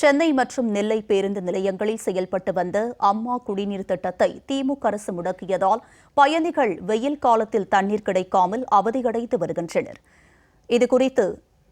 சென்னை மற்றும் நெல்லை பேருந்து நிலையங்களில் செயல்பட்டு வந்த அம்மா குடிநீர் திட்டத்தை திமுக அரசு முடக்கியதால் பயணிகள் வெயில் காலத்தில் தண்ணீர் கிடைக்காமல் அவதியடைந்து வருகின்றனர். இதுகுறித்து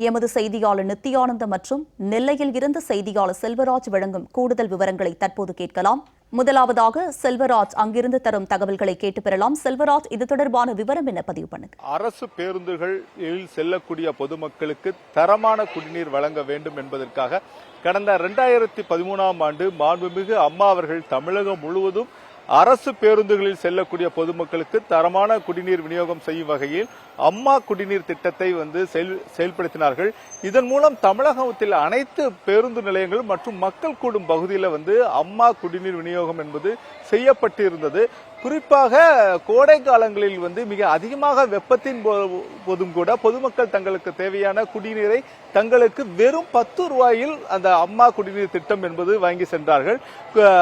எமது செய்தியாளர் நித்தியானந்த மற்றும் நெல்லையில் இருந்து செய்தியாளர் செல்வராஜ் வழங்கும் கூடுதல் விவரங்களை தற்போது கேட்கலாம். முதலாவதாக செல்வராஜ் அங்கிருந்து தரும் தகவல்களை கேட்டு பெறலாம். செல்வராஜ் இது தொடர்பான விவரம் என்ன பதிவு பண்ணுங்க. அரசு பேருந்துகளில் செல்லக்கூடிய பொதுமக்களுக்கு தரமான குடிநீர் வழங்க வேண்டும் என்பதற்காக கடந்த இரண்டாயிரத்தி பதிமூணாம் ஆண்டு மாண்புமிகு அம்மா அவர்கள் தமிழகம் முழுவதும் அரசு பேருந்துகளில் செல்லக்கூடிய பொதுமக்களுக்கு தரமான குடிநீர் விநியோகம் செய்யும் வகையில் அம்மா குடிநீர் திட்டத்தை வந்து செயல்- செயல்படுத்தினார்கள். இதன் மூலம் தமிழகத்தில் அனைத்து பேருந்து நிலையங்கள் மற்றும் மக்கள் கூடும் பகுதியில் வந்து அம்மா குடிநீர் விநியோகம் என்பது செய்யப்பட்டிருந்தது. குறிப்பாக கோடை காலங்களில் வந்து மிக அதிகமாக வெப்பத்தின் போ- போதும் கூட பொதுமக்கள் தங்களுக்கு தேவையான குடிநீரை தங்களுக்கு வெறும் பத்து ரூபாயில் அந்த அம்மா குடிநீர் திட்டம் என்பது வாங்கி சென்றார்கள்.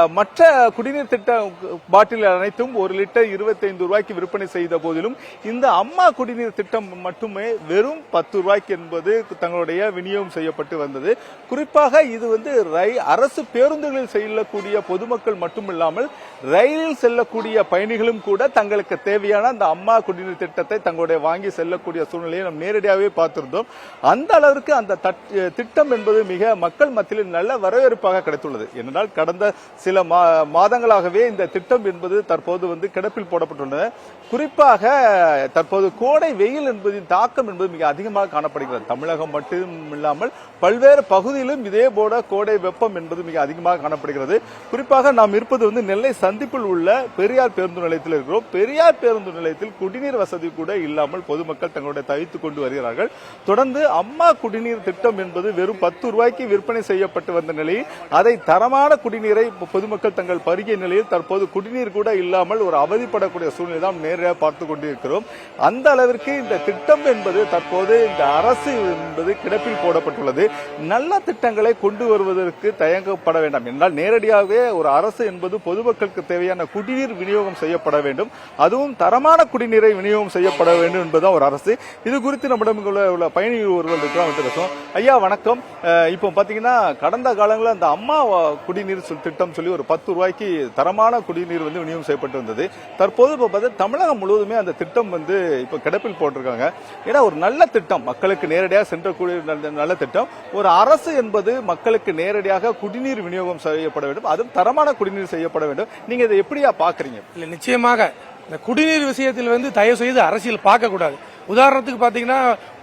மற்ற குடிநீர் திட்டம் பாட்டில் அனைத்தும் ஒரு லிட்டர் 25 ரூபாய்க்கு விற்பனை செய்த போதிலும் இந்த அம்மா குடிநீர் திட்டம் மட்டுமே வெறும் பத்து ரூபாய்க்கு என்பது தங்களுடைய விநியோகம் செய்யப்பட்டு வந்தது. குறிப்பாக இது வந்து ரை- அரசு பேருந்துகளில் செல்லக்கூடிய பொதுமக்கள் மட்டுமில்லாமல் ரயிலில் செல்லக்கூடிய பயணிகளும் கூட தங்களுக்கு தேவையான அந்த அம்மா குடிநீர் திட்டத்தை தங்களுடைய வாங்கி செல்லக்கூடிய சூழ்நிலையை நாம் நேரடியாகவே பார்த்திருந்தோம். அந்த அளவிற்கு அந்த தட்- திட்டம் என்பது மிக மக்கள் மத்தியில் நல்ல வரவேற்பாக கிடைத்துள்ளது. ஏனென்றால் கடந்த சில மா- மாதங்களாகவே இந்த திட்டம் என்பது தற்போது வந்து கிடப்பில் போடப்பட்டுள்ளது. குறிப்பாக தற்போது கோடை வெயில் என்பதின் தாக்கம் என்பது மிக அதிகமாக காணப்படுகிறது. தமிழகம் மட்டும் இல்லாமல் பல்வேறு பகுதியிலும் இதே போல கோடை வெப்பம் என்பது மிக அதிகமாக காணப்படுகிறது. குறிப்பாக நாம் இருப்பது வந்து நெல்லை சந்திப்பில் உள்ள பெரியார் பேருந்து நிலையத்தில் இருக்கிறோம். பெரியார் பேருந்து நிலையத்தில் குடிநீர் வசதி கூட இல்லாமல் பொதுமக்கள் தங்களுடைய தவித்துக் கொண்டு வருகிறார்கள். தொடர்ந்து அம்மா குடிநீர் திட்டம் என்பது வெறும் பத்து ரூபாய்க்கு விற்பனை செய்யப்பட்டு வந்த நிலையில் அதை தரமான குடிநீரை பொதுமக்கள் தங்கள் பருகிய நிலையில் தற்போது குடிநீர் கூட இல்லாமல் ஒரு அவதிப்படக்கூடிய சூழ்நிலை தான் நேரடியாக பார்த்து கொண்டிருக்கிறோம். அந்த அளவிற்கு இந்த திட்டம் என்பது தற்போது இந்த அரசு என்பது கிடப்பில் போடப்பட்டுள்ளது. நல்ல திட்டங்களை கொண்டு வருவதற்கு தயங்கப்பட வேண்டாம். என்றால் நேரடியாகவே ஒரு அரசு என்பது பொதுமக்களுக்கு தேவையான குடிநீர் விநியோகம் செய்யப்பட வேண்டும். அதுவும் தரமான குடிநீரை விநியோகம் செய்யப்பட வேண்டும் என்பதுதான் ஒரு அரசு. இது குறித்து நம்மிடம் உள்ள பயணி ஒருவர் இருக்கிறோம் வந்து ஐயா வணக்கம். இப்போ பார்த்தீங்கன்னா கடந்த காலங்களில் அந்த அம்மா குடிநீர் திட்டம் சொல்லி ஒரு பத்து ரூபாய்க்கு தரமான குடிநீர் வந்து விநியோகம் செய்யப்பட்டு வந்தது. தற்போது இப்போ பார்த்தா தமிழகம் முழுவதுமே அந்த திட்டம் வந்து இப்போ கிடப்பில் போட்டிருக்காங்க. ஏன்னா ஒரு நல்ல திட்டம். மக்களுக்கு நேரடியாக சென்றக்கூடிய நல்ல- நல்ல திட்டம். ஒரு அரசு என்பது மக்களுக்கு நேரடியாக குடிநீர் விநியோகம் செய்யப்பட வேண்டும். அதுவும் தரமான குடிநீர் செய்யப்பட வேண்டும். நீங்கள் இதை எப்படியா பார்க்குறீங்க இல்லை நிச்சயமாக இந்த குடிநீர் விஷயத்தில் வந்து தயவு செய்து அரசியல் பார்க்கக்கூடாது. உதாரணத்துக்கு பார்த்தீங்கன்னா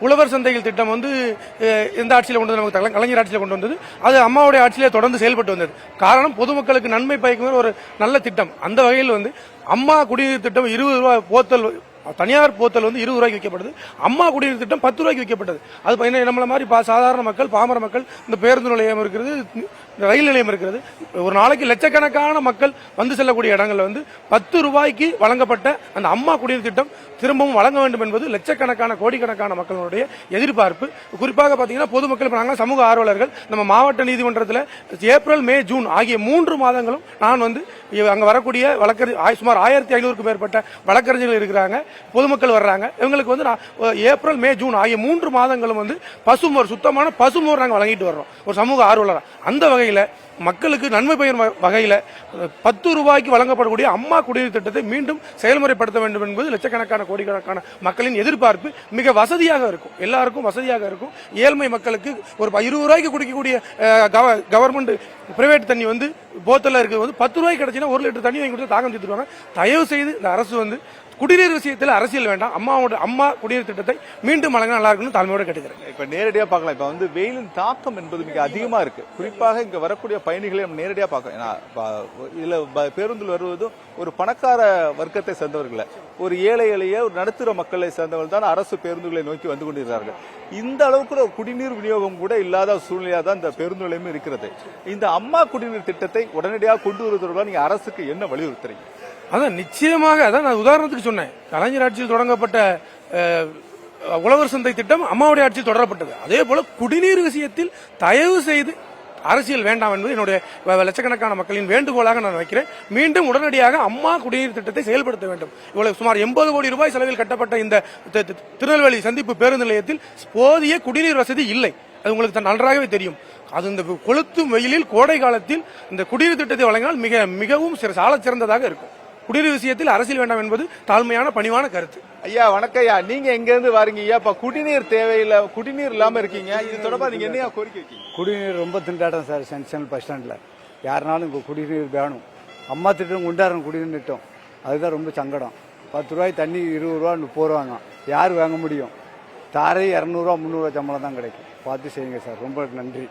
உழவர் சந்தைகள் திட்டம் வந்து எந்த ஆட்சியில் கொண்டு வந்து நமக்கு கலைஞர் ஆட்சியில் கொண்டு வந்தது. அது அம்மாவுடைய ஆட்சியிலே தொடர்ந்து செயல்பட்டு வந்தது. காரணம் பொதுமக்களுக்கு நன்மை பயக்கும் ஒரு நல்ல திட்டம். அந்த வகையில் வந்து அம்மா குடிநீர் திட்டம் இருபது ரூபாய் போத்தல் தனியார் போத்தல் வந்து இருபது ரூபாய்க்கு விற்கப்படுது. அம்மா குடிநீர் திட்டம் பத்து ரூபாய்க்கு விற்கப்பட்டது. அது ப- என்ன நம்மள மாதிரி பா- சாதாரண மக்கள் பாமர மக்கள் இந்த பேருந்து நிலையம் இருக்கிறது ரயில் நிலையம் இருக்கிறது. ஒரு நாளைக்கு லட்சக்கணக்கான மக்கள் வந்து செல்லக்கூடிய இடங்களில் வந்து பத்து ரூபாய்க்கு வழங்கப்பட்ட அந்த அம்மா குடிநீர் திட்டம் திரும்பவும் வழங்க வேண்டும் என்பது லட்சக்கணக்கான கோடிக்கணக்கான மக்களுடைய எதிர்பார்ப்பு. குறிப்பாக பார்த்தீங்கன்னா பொதுமக்கள் இப்ப சமூக ஆர்வலர்கள் நம்ம மாவட்ட நீதிமன்றத்தில் ஏப்ரல் மே ஜூன் ஆகிய மூன்று மாதங்களும் நான் வந்து அங்கே வரக்கூடிய வழக்கறி சுமார் ஆயிரத்தி ஐநூறுக்கும் மேற்பட்ட வழக்கறிஞர்கள் இருக்கிறாங்க. பொதுமக்கள் வர்றாங்க. இவங்களுக்கு வந்து நான் ஏப்ரல் மே ஜூன் ஆகிய மூன்று மாதங்களும் வந்து பசுமோர் சுத்தமான பசுமோர் நாங்க வழங்கிட்டு வர்றோம். ஒரு சமூக ஆர்வலராக அந்த வகையில மக்களுக்கு நன்மை பயன் வ- பத்து ரூபாய்க்கு வழங்கப்படக்கூடிய அம்மா குடிநீர் திட்டத்தை மீண்டும் செயல்முறைப்படுத்த வேண்டும் என்பது லட்சக்கணக்கான கோடிக்கணக்கான மக்களின் எதிர்பார்ப்பு. மிக வசதியாக இருக்கும். எல்லாருக்கும் வசதியாக இருக்கும். ஏழ்மை மக்களுக்கு ஒரு ப- இருபது ரூபாய்க்கு குடிக்கக்கூடிய கவர்மெண்ட் பிரைவேட் தண்ணி வந்து போத்தலில் இருக்கிறது வந்து பத்து ரூபாய்க்கு கிடைச்சுன்னா ஒரு லிட்டர் தண்ணி வாங்கி கொடுத்து தாகம் தீர்த்துருவாங்க தயவு செய்து இந்த அரசு வந்து குடிநீர் விஷயத்தில் அரசியல் வேண்டாம். அம்மாவோட அம்மா குடிநீர் திட்டத்தை மீண்டும் வழங்க நல்லா இருக்குன்னு தாழ்மையோட கேட்டுக்கிறேன். இப்போ நேரடியாக பார்க்கலாம். இப்போ வந்து வெயிலின் தாக்கம் என்பது மிக அதிகமாக இருக்கு. குறிப்பாக இங்கே வரக்கூடிய பயணிகளை நம்ம நேரடியாக பார்க்கலாம் ஏன்னா, இதில் பேருந்தில் வருவதும் ஒரு பணக்கார வர்க்கத்தை சேர்ந்தவர்களை ஒரு ஏழை எளிய ஒரு நடுத்தர மக்களை சேர்ந்தவர்கள் தான் அரசு பேருந்துகளை நோக்கி வந்து கொண்டிருக்கிறார்கள். இந்த அளவுக்கு ஒரு குடிநீர் விநியோகம் கூட இல்லாத சூழ்நிலையாக தான் இந்த பேருந்து நிலையமும் இருக்கிறது. இந்த அம்மா குடிநீர் திட்டத்தை உடனடியாக கொண்டு வருவதற்கு நீங்கள் அரசுக்கு என்ன வலியுறுத்துறீங்க? அதான் நிச்சயமாக அதான் நான் உதாரணத்துக்கு சொன்னேன். கலைஞர் ஆட்சியில் தொடங்கப்பட்ட உழவர் சந்தை திட்டம் அம்மாவுடைய ஆட்சியில் தொடரப்பட்டது. அதே போல குடிநீர் விஷயத்தில் தயவு செய்து அரசியல் வேண்டாம் என்பது என்னுடைய லட்சக்கணக்கான மக்களின் வேண்டுகோளாக நான் வைக்கிறேன். மீண்டும் உடனடியாக அம்மா குடிநீர் திட்டத்தை செயல்படுத்த வேண்டும். இவ்வளவு சுமார் எண்பது கோடி ரூபாய் செலவில் கட்டப்பட்ட இந்த திருநெல்வேலி சந்திப்பு பேருந்து நிலையத்தில் போதிய குடிநீர் வசதி இல்லை. அது உங்களுக்கு த- நன்றாகவே தெரியும். அது இந்த கொளுத்தும் வெயிலில் கோடை காலத்தில் இந்த குடிநீர் திட்டத்தை வழங்கினால் மிக மிகவும் சிற- சாலச் சிறந்ததாக இருக்கும். குடிநீர் விஷயத்தில் அரசியல் வேண்டாம் என்பது தாழ்மையான பணிவான கருத்து. ஐயா வணக்கம் ஐயா. நீங்க எங்க இருந்து வாரீங்க ஐயா? இப்ப குடிநீர் தேவையில்ல குடிநீர் இல்லாம இருக்கீங்க. இது தொடர்பா நீங்க என்ன கோரிக்கை வைக்கீங்க குடிநீர் ரொம்ப திண்டாட்டம் சார் சென்ட்ரல் பஸ் ஸ்டாண்டில் யாருனாலும் இப்போ குடிநீர் வேணும். அம்மா திட்டம் கொண்டாடுறோம் குடிநீர் திட்டம். அதுதான் ரொம்ப சங்கடம். பத்து ரூபாய் தண்ணி இருபது ரூபா முப்பது ரூபாங்க யார் வாங்க முடியும்? தாரை இரநூறுவா முந்நூறுவா சம்பளம் தான் கிடைக்கும். பார்த்து செய்யுங்க சார். ரொம்ப நன்றி.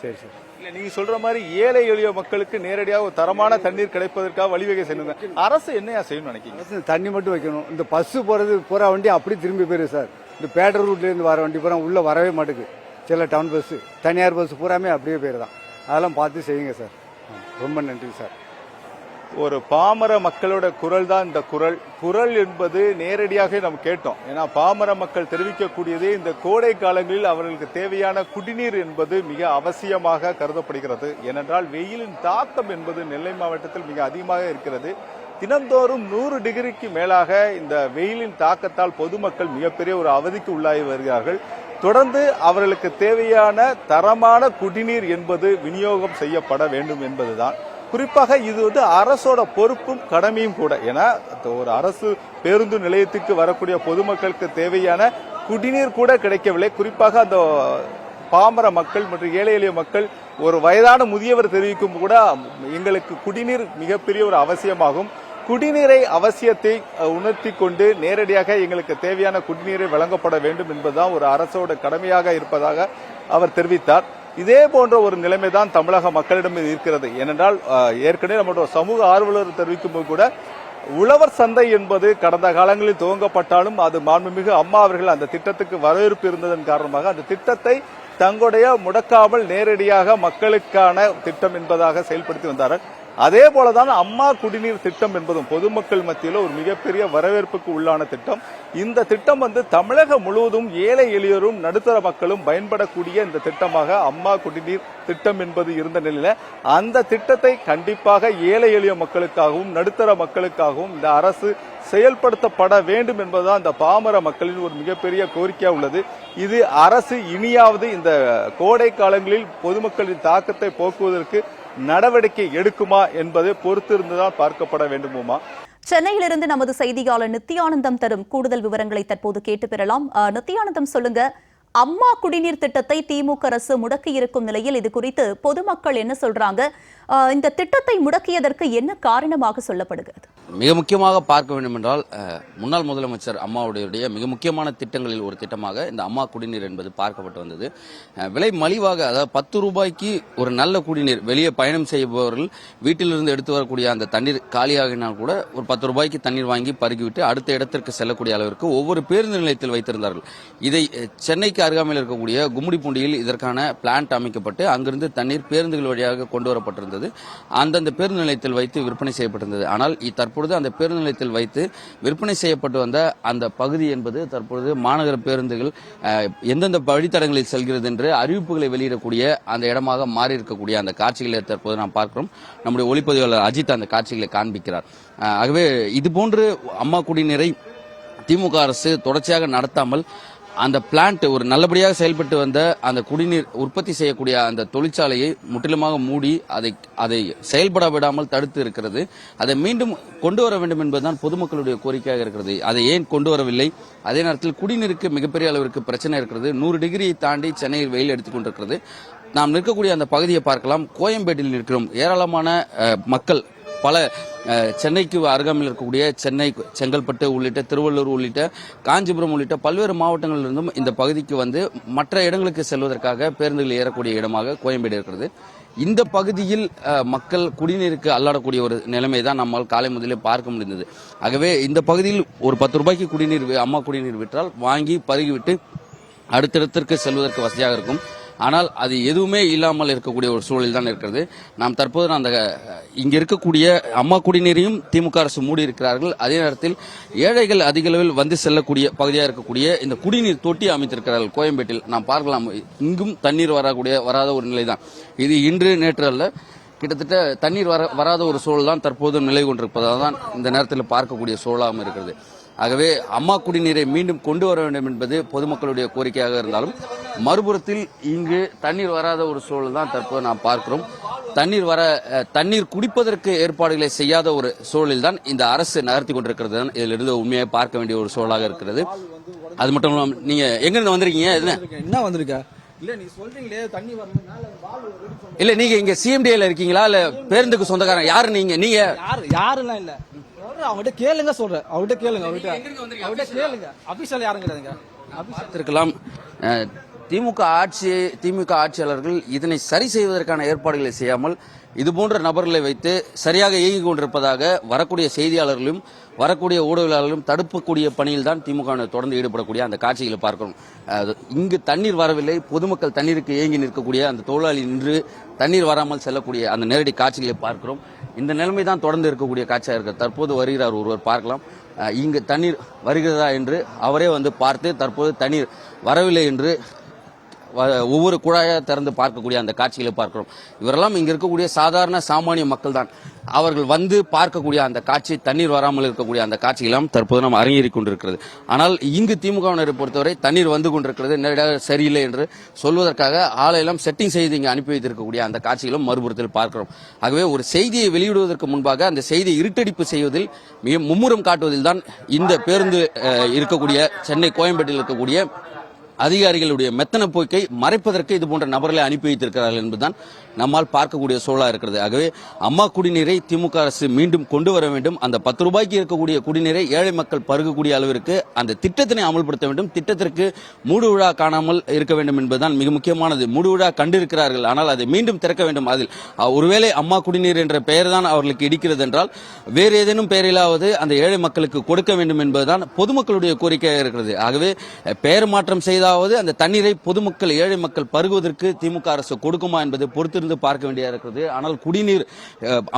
சரி சார். இல்ல நீங்க சொல்ற மாதிரி ஏழை எளிய மக்களுக்கு நேரடியாக ஒரு தரமான தண்ணீர் கிடைப்பதற்காக வழிவகை செய்யணுங்க அரசு என்னையா செய்யணும்னு நினைக்கிறீங்க? அரசு தண்ணி மட்டும் வைக்கணும். இந்த பஸ்ஸு போறது பூரா வண்டி அப்படி திரும்பி போயிரு சார். இந்த பேட்டர் ரூட்லேருந்து வர வண்டி பூரா உள்ளே வரவே மாட்டேங்குது சில டவுன் பஸ்ஸு தனியார் பஸ் பூராமே அப்படியே போயிருதான் அதெல்லாம் பார்த்து செய்யுங்க சார். ரொம்ப நன்றி சார். ஒரு பாமர மக்களோட குரல் தான் இந்த குரல். குரல் என்பது நேரடியாக நம்ம கேட்டோம். ஏன்னா பாமர மக்கள் தெரிவிக்கக்கூடியதே இந்த கோடை காலங்களில் அவர்களுக்கு தேவையான குடிநீர் என்பது மிக அவசியமாக கருதப்படுகிறது. ஏனென்றால் வெயிலின் தாக்கம் என்பது நெல்லை மாவட்டத்தில் மிக அதிகமாக இருக்கிறது. தினந்தோறும் நூறு டிகிரிக்கு மேலாக இந்த வெயிலின் தாக்கத்தால் பொதுமக்கள் மிகப்பெரிய ஒரு அவதிக்கு உள்ளாகி வருகிறார்கள். தொடர்ந்து அவர்களுக்கு தேவையான தரமான குடிநீர் என்பது விநியோகம் செய்யப்பட வேண்டும் என்பதுதான். குறிப்பாக இது வந்து அரசோட பொறுப்பும் கடமையும் கூட. ஏன்னா அந்த ஒரு அரசு பேருந்து நிலையத்துக்கு வரக்கூடிய பொதுமக்களுக்கு தேவையான குடிநீர் கூட கிடைக்கவில்லை. குறிப்பாக அந்த பாமர மக்கள் மற்றும் ஏழை எளிய மக்கள் ஒரு வயதான முதியவர் தெரிவிக்கும் கூட எங்களுக்கு குடிநீர் மிகப்பெரிய ஒரு அவசியமாகும். குடிநீரை அவசியத்தை உணர்த்தி கொண்டு நேரடியாக எங்களுக்கு தேவையான குடிநீரை வழங்கப்பட வேண்டும் என்பதுதான் ஒரு அரசோட கடமையாக இருப்பதாக அவர் தெரிவித்தார். இதே போன்ற ஒரு நிலைமை தான் தமிழக மக்களிடம் இருக்கிறது. ஏனென்றால் ஏற்கனவே நம்முடைய சமூக ஆர்வலர் தெரிவிக்கும் போது கூட உழவர் சந்தை என்பது கடந்த காலங்களில் துவங்கப்பட்டாலும் அது மாண்புமிகு அம்மா அவர்கள் அந்த திட்டத்துக்கு வரவேற்பு இருந்ததன் காரணமாக அந்த திட்டத்தை தங்களுடைய முடக்காமல் நேரடியாக மக்களுக்கான திட்டம் என்பதாக செயல்படுத்தி வந்தார்கள். அதே போல தான் அம்மா குடிநீர் திட்டம் என்பதும் பொதுமக்கள் மத்தியில் ஒரு மிகப்பெரிய வரவேற்புக்கு உள்ளான திட்டம். இந்த திட்டம் வந்து தமிழகம் முழுவதும் ஏழை எளியோரும் நடுத்தர மக்களும் பயன்படக்கூடிய இந்த திட்டமாக அம்மா குடிநீர் திட்டம் என்பது இருந்த நிலையில அந்த திட்டத்தை கண்டிப்பாக ஏழை எளிய மக்களுக்காகவும் நடுத்தர மக்களுக்காகவும் இந்த அரசு செயல்படுத்தப்பட வேண்டும் என்பதுதான் இந்த பாமர மக்களின் ஒரு மிகப்பெரிய கோரிக்கையா உள்ளது. இது அரசு இனியாவது இந்த கோடை காலங்களில் பொதுமக்களின் தாக்கத்தை போக்குவதற்கு நடவடிக்கை எடுக்குமா என்பதை பொறுத்திருந்துதான் பார்க்கப்பட வேண்டுமா சென்னையிலிருந்து நமது செய்தியாளர் நித்யானந்தம் தரும் கூடுதல் விவரங்களை தற்போது கேட்டு பெறலாம். அஹ், நித்யானந்தம் சொல்லுங்க. அம்மா குடிநீர் திட்டத்தை திமுக அரசு முடக்கி இருக்கும் நிலையில் இது குறித்து பொதுமக்கள் என்ன சொல்றாங்க? இந்த திட்டத்தை முடக்கியதற்கு என்ன காரணமாக சொல்லப்படுகிறது? மிக முக்கியமாக பார்க்க வேண்டும் என்றால் முன்னாள் முதலமைச்சர் அம்மாவுடைய மிக முக்கியமான திட்டங்களில் ஒரு திட்டமாக இந்த அம்மா குடிநீர் என்பது பார்க்கப்பட்டு வந்தது. விலை மலிவாக அதாவது பத்து ரூபாய்க்கு ஒரு நல்ல குடிநீர் வெளியே பயணம் செய்பவர்கள் வீட்டிலிருந்து எடுத்து வரக்கூடிய அந்த தண்ணீர் காலியாகினால் கூட ஒரு பத்து ரூபாய்க்கு தண்ணீர் வாங்கி பருகிவிட்டு அடுத்த இடத்திற்கு செல்லக்கூடிய அளவிற்கு ஒவ்வொரு பேருந்து நிலையத்தில் வைத்திருந்தார்கள். இதை சென்னைக்கு அருகாமையில் இருக்கக்கூடிய கும்மிடிப்பூண்டியில் இதற்கான பிளான்ட் அமைக்கப்பட்டு அங்கிருந்து தண்ணீர் பேருந்துகள் வழியாக கொண்டு வரப்பட்டிருந்தது. அந்தந்த பேருந்து நிலையத்தில் வைத்து விற்பனை செய்யப்பட்டிருந்தது. ஆனால் தற்பொழுது அந்த பேருந்து நிலையத்தில் வைத்து விற்பனை செய்யப்பட்டு வந்த அந்த பகுதி என்பது தற்பொழுது மாநகர பேருந்துகள் எந்தெந்த வழித்தடங்களில் செல்கிறது என்று அறிவிப்புகளை வெளியிடக்கூடிய அந்த இடமாக மாறி இருக்கக்கூடிய அந்த காட்சிகளை தற்போது நாம் பார்க்கிறோம். நம்முடைய ஒளிப்பதிவாளர் அஜித் அந்த காட்சிகளை காண்பிக்கிறார். ஆகவே இதுபோன்று அம்மா குடிநீரை திமுக அரசு தொடர்ச்சியாக நடத்தாமல் அந்த பிளான்ட் ஒரு நல்லபடியாக செயல்பட்டு வந்த அந்த குடிநீர் உற்பத்தி செய்யக்கூடிய அந்த தொழிற்சாலையை முற்றிலுமாக மூடி அதை அதை செயல்பட விடாமல் தடுத்து இருக்கிறது. அதை மீண்டும் கொண்டு வர வேண்டும் என்பதுதான் பொதுமக்களுடைய கோரிக்கையாக இருக்கிறது. அதை ஏன் கொண்டு வரவில்லை? அதே நேரத்தில் குடிநீருக்கு மிகப்பெரிய அளவிற்கு பிரச்சனை இருக்கிறது. நூறு டிகிரியை தாண்டி சென்னையில் வெயில் எடுத்துக்கொண்டிருக்கிறது நாம் நிற்கக்கூடிய அந்த பகுதியை பார்க்கலாம். கோயம்பேட்டில் நிற்கிறோம். ஏராளமான மக்கள் பல சென்னைக்கு அருகாமையில் இருக்கக்கூடிய சென்னை செங்கல்பட்டு உள்ளிட்ட திருவள்ளூர் உள்ளிட்ட காஞ்சிபுரம் உள்ளிட்ட பல்வேறு மாவட்டங்களிலிருந்தும் இந்த பகுதிக்கு வந்து மற்ற இடங்களுக்கு செல்வதற்காக பேருந்துகள் ஏறக்கூடிய இடமாக கோயம்பேடு இருக்கிறது. இந்த பகுதியில் மக்கள் குடிநீருக்கு அல்லாடக்கூடிய ஒரு நிலைமை தான் நம்மால் காலை முதலே பார்க்க முடிந்தது. ஆகவே இந்த பகுதியில் ஒரு பத்து ரூபாய்க்கு குடிநீர் அம்மா குடிநீர் விற்றால் வாங்கி பருகிவிட்டு அடுத்த இடத்திற்கு செல்வதற்கு வசதியாக இருக்கும். ஆனால் அது எதுவுமே இல்லாமல் இருக்கக்கூடிய ஒரு சூழல் தான் இருக்கிறது. நாம் தற்போது அந்த இங்கே இருக்கக்கூடிய அம்மா குடிநீரையும் திமுக அரசு மூடி இருக்கிறார்கள். அதே நேரத்தில் ஏழைகள் அதிக அளவில் வந்து செல்லக்கூடிய பகுதியாக இருக்கக்கூடிய இந்த குடிநீர் தொட்டி அமைத்திருக்கிறார்கள். கோயம்பேட்டில் நாம் பார்க்கலாம். இங்கும் தண்ணீர் வரக்கூடிய வராத ஒரு நிலை தான் இது இன்று நேற்று அல்ல. கிட்டத்தட்ட தண்ணீர் வர வராத ஒரு சூழல் தான் தற்போது நிலை கொண்டிருப்பதால் தான் இந்த நேரத்தில் பார்க்கக்கூடிய சூழலாகவும் இருக்கிறது. ஆகவே அம்மா குடிநீரை மீண்டும் கொண்டு வர வேண்டும் என்பது பொதுமக்களுடைய கோரிக்கையாக இருந்தாலும் மறுபுறத்தில் இங்கு தண்ணீர் வராத ஒரு சூழல் தான் தற்போது நாம் பார்க்கிறோம். தண்ணீர் வர தண்ணீர் குடிப்பதற்கு ஏற்பாடுகளை செய்யாத ஒரு சூழலில் தான் இந்த அரசு நகர்த்தி கொண்டிருக்கிறது தான் இதிலிருந்து உண்மையாக பார்க்க வேண்டிய ஒரு சூழலாக இருக்கிறது. அது மட்டும் இல்லாமல் நீங்க எங்க இருந்து வந்திருக்கீங்க? என்ன என்ன வந்திருக்க? இல்ல நீ சொல்றீங்களே தண்ணி வரணும்னால இல்ல நீங்க இங்க சிஎம்டிஏல இருக்கீங்களா? இல்ல பேருந்துக்கு சொந்தக்காரன் யாரு நீங்க? நீங்க? யாரு யாருலாம் இல்ல. சொல்றேன், அவங்ககிட்ட கேளுங்க சொல்றேன். அவங்ககிட்ட கேளுங்க அவங்ககிட்ட. அவங்ககிட்ட கேளுங்க. அபிஷியல் யாரும் கிடையாதுங்க பார்த்திருக்கலாம். அஹ், திமுக ஆட்சி திமுக ஆட்சியாளர்கள் இதனை சரி செய்வதற்கான ஏற்பாடுகளை செய்யாமல் இது போன்ற நபர்களை வைத்து சரியாக இயங்கிக் கொண்டிருப்பதாக வரக்கூடிய செய்தியாளர்களும் வரக்கூடிய ஊடகவியலாளர்களும் தடுக்கக்கூடிய பணியில் தான் திமுக தொடர்ந்து ஈடுபடக்கூடிய அந்த காட்சிகளை பார்க்கிறோம் இங்கு தண்ணீர் வரவில்லை பொதுமக்கள் தண்ணீருக்கு ஏங்கி நிற்கக்கூடிய அந்த தொழிலாளி நின்று தண்ணீர் வராமல் செல்லக்கூடிய அந்த நேரடி காட்சிகளை பார்க்கிறோம். இந்த நிலைமை தான் தொடர்ந்து இருக்கக்கூடிய காட்சியாக இருக்கிறது தற்போது வருகிறார் ஒருவர் பார்க்கலாம். இங்கு தண்ணீர் வருகிறதா என்று அவரே வந்து பார்த்து தற்போது தண்ணீர் வரவில்லை என்று ஒவ்வொரு குழாயாக திறந்து பார்க்கக்கூடிய அந்த காட்சிகளை பார்க்கிறோம். இவரெல்லாம் இங்கே இருக்கக்கூடிய சாதாரண சாமானிய மக்கள் தான் அவர்கள் வந்து பார்க்கக்கூடிய அந்த காட்சி தண்ணீர் வராமல் இருக்கக்கூடிய அந்த காட்சியெல்லாம் தற்போது நாம் அரங்கேறி கொண்டிருக்கிறது. ஆனால் இங்கு திமுகவினரை பொறுத்தவரை தண்ணீர் வந்து கொண்டிருக்கிறது நேரடியாக சரியில்லை என்று சொல்வதற்காக ஆளையெல்லாம் செட்டிங் செய்து இங்கே அனுப்பி வைத்திருக்கக்கூடிய அந்த காட்சிகளும் மறுபுறத்தில் பார்க்கிறோம். ஆகவே ஒரு செய்தியை வெளியிடுவதற்கு முன்பாக அந்த செய்தியை இருட்டடிப்பு செய்வதில் மிக மும்முரம் காட்டுவதில் தான் இந்த பேருந்து இருக்கக்கூடிய சென்னை கோயம்பேட்டில் இருக்கக்கூடிய அதிகாரிகளுடைய மெத்தன போக்கை மறைப்பதற்கு இது போன்ற நபர்களை அனுப்பி வைத்திருக்கிறார்கள் என்பதுதான் நம்மால் பார்க்கக்கூடிய சூழலா இருக்கிறது. ஆகவே அம்மா குடிநீரை திமுக அரசு மீண்டும் கொண்டு வர வேண்டும். அந்த பத்து ரூபாய்க்கு இருக்கக்கூடிய குடிநீரை ஏழை மக்கள் பருகக்கூடிய அளவிற்கு அந்த திட்டத்தினை அமல்படுத்த வேண்டும். திட்டத்திற்கு மூடு விழா காணாமல் இருக்க வேண்டும் என்பதுதான் மிக முக்கியமானது. மூடு விழா கண்டிருக்கிறார்கள். ஆனால் அதை மீண்டும் திறக்க வேண்டும். அதில் ஒருவேளை அம்மா குடிநீர் என்ற பெயர் தான் அவர்களுக்கு இடிக்கிறது என்றால் வேறு ஏதேனும் பெயரிலாவது அந்த ஏழை மக்களுக்கு கொடுக்க வேண்டும் என்பதுதான் பொதுமக்களுடைய கோரிக்கையாக இருக்கிறது. ஆகவே பெயர் மாற்றம் செய்த செய்தாவது அந்த தண்ணீரை பொதுமக்கள் ஏழை மக்கள் பருகுவதற்கு திமுக அரசு கொடுக்குமா என்பது பொறுத்திருந்து பார்க்க வேண்டியதாக இருக்கிறது. ஆனால் குடிநீர்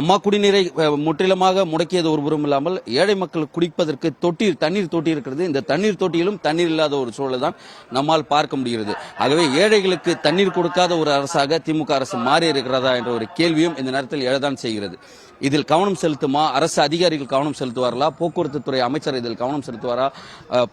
அம்மா குடிநீரை முற்றிலுமாக முடக்கியது ஒருபுறம் இல்லாமல் ஏழை மக்கள் குடிப்பதற்கு தொட்டி தண்ணீர் தொட்டி இருக்கிறது. இந்த தண்ணீர் தொட்டியிலும் தண்ணீர் இல்லாத ஒரு சூழலை தான் நம்மால் பார்க்க முடிகிறது. ஆகவே ஏழைகளுக்கு தண்ணீர் கொடுக்காத ஒரு அரசாக திமுக அரசு மாறி இருக்கிறதா என்ற ஒரு கேள்வியும் இந்த நேரத்தில் எழதான் செய்கிறது. இதில் கவனம் செலுத்துமா? அரசு அதிகாரிகள் கவனம் செலுத்துவார்களா? போக்குவரத்து துறை அமைச்சர் இதில் கவனம் செலுத்துவாரா?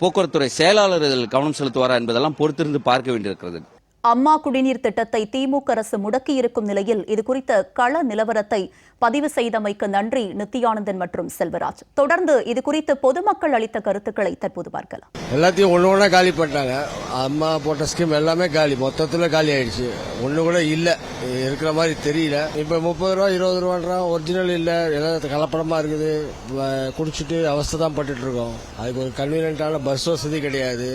போக்குவரத்து துறை செயலாளர் இதில் கவனம் செலுத்துவாரா என்பதெல்லாம் பொறுத்திருந்து பார்க்க வேண்டியிருக்கிறது. அம்மா குடிநீர் திட்டத்தை திமுக அரசு முடக்கியிருக்கும் நிலையில் இது குறித்த கள நிலவரத்தை பதிவு செய்தமைக்கு நன்றி நித்தியானந்தன் மற்றும் செல்வராஜ். தொடர்ந்து இது குறித்து பொதுமக்கள் அளித்த கருத்துக்களை தற்போது பார்க்கலாம். எல்லாத்தையும் ஒன்று ஒன்றா காலி பண்ணிட்டாங்க. அம்மா போட்ட ஸ்கீம் எல்லாமே காலி. மொத்தத்தில் காலி ஆயிடுச்சு. ஒன்று கூட இல்லை. இருக்கிற மாதிரி தெரியல. இப்போ முப்பது ரூபா இருபது ரூபான்றா ஒரிஜினல் இல்லை. எல்லாம் கலப்படமாக இருக்குது. குடிச்சிட்டு அவஸ்தை தான் பட்டுட்டு இருக்கோம். அதுக்கு ஒரு கன்வீனியன்ட்டான பஸ் வசதி கிடையாது.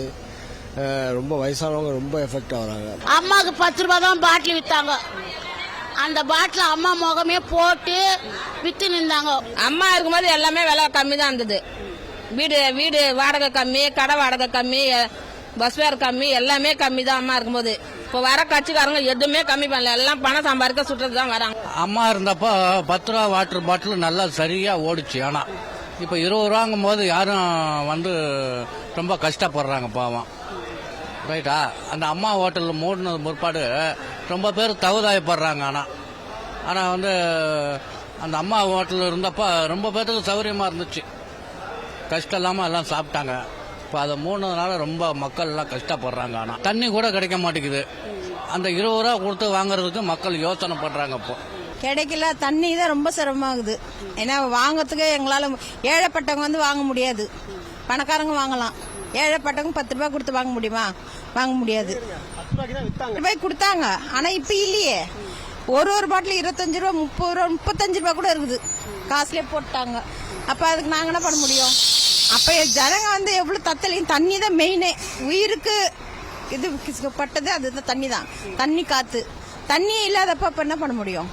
ரொம்ப வயசானவங்க ரொம்ப எஃபெக்ட் ஆகுறாங்க. அம்மாவுக்கு பத்து ரூபாய் தான் பாட்டில் வித்தாங்க. அந்த பாட்டில் அம்மா முகமே போட்டு வித்து நின்றாங்க. அம்மா இருக்கும்போது எல்லாமே விலை கம்மி தான் இருந்தது. வீடு வீடு வாடகை கம்மி கடை வாடகை கம்மி பஸ் ஃபேர் கம்மி எல்லாமே கம்மி தான் அம்மா இருக்கும்போது. இப்போ வர கட்சிக்காரங்க எதுவுமே கம்மி பண்ணல. எல்லாம் பணம் சம்பாதிக்க சுட்டுறது தான் வராங்க. அம்மா இருந்தப்போ பத்து ரூபா வாட்டர் பாட்டில் நல்லா சரியா ஓடிச்சு. ஆனா இப்போ இருபது ரூபாங்கும் போது யாரும் வந்து ரொம்ப கஷ்டப்படுறாங்க பாவம். ரைட்டா? அந்த அம்மா ஹோட்டலில் மூடினது முற்பாடு ரொம்ப பேர் தகுதாயப்படுறாங்க ஆனால் ஆனால் வந்து அந்த அம்மா ஹோட்டலில் இருந்தப்போ ரொம்ப பேர்த்துக்கு சௌகரியமாக இருந்துச்சு. கஷ்டம் இல்லாமல் எல்லாம் சாப்பிட்டாங்க. இப்போ அதை மூணுனால ரொம்ப மக்கள் எல்லாம் கஷ்டப்படுறாங்க ஆனால் தண்ணி கூட கிடைக்க மாட்டேங்குது. அந்த இருபது ரூபா கொடுத்து வாங்குறதுக்கு மக்கள் யோசனை பண்ணுறாங்க இப்போ. கிடைக்கல தண்ணி தான் ரொம்ப சிரமமாகுது. ஏன்னா வாங்கிறதுக்கு எங்களால் ஏழைப்பட்டவங்க வந்து வாங்க முடியாது. பணக்காரங்க வாங்கலாம். ஏழைப்பட்டவங்க பத்து ரூபாய் கொடுத்து வாங்க முடியுமா? வாங்க முடியாது. ரூபாய் கொடுத்தாங்க. ஆனா இப்ப இல்லையே. ஒரு ஒரு பாட்டில் இருபத்தஞ்சு ரூபா முப்பது ரூபா முப்பத்தஞ்சு ரூபா கூட இருக்குது. காசுலேயே போட்டாங்க. அப்ப அதுக்கு நாங்க என்ன பண்ண முடியும்? அப்ப ஜனங்க வந்து எவ்வளவு தத்தலையும் தண்ணி தான் மெயினே உயிருக்கு இது பட்டது அதுதான் தண்ணி தான். தண்ணி காத்து. தண்ணி இல்லாதப்ப அப்ப என்ன பண்ண முடியும்?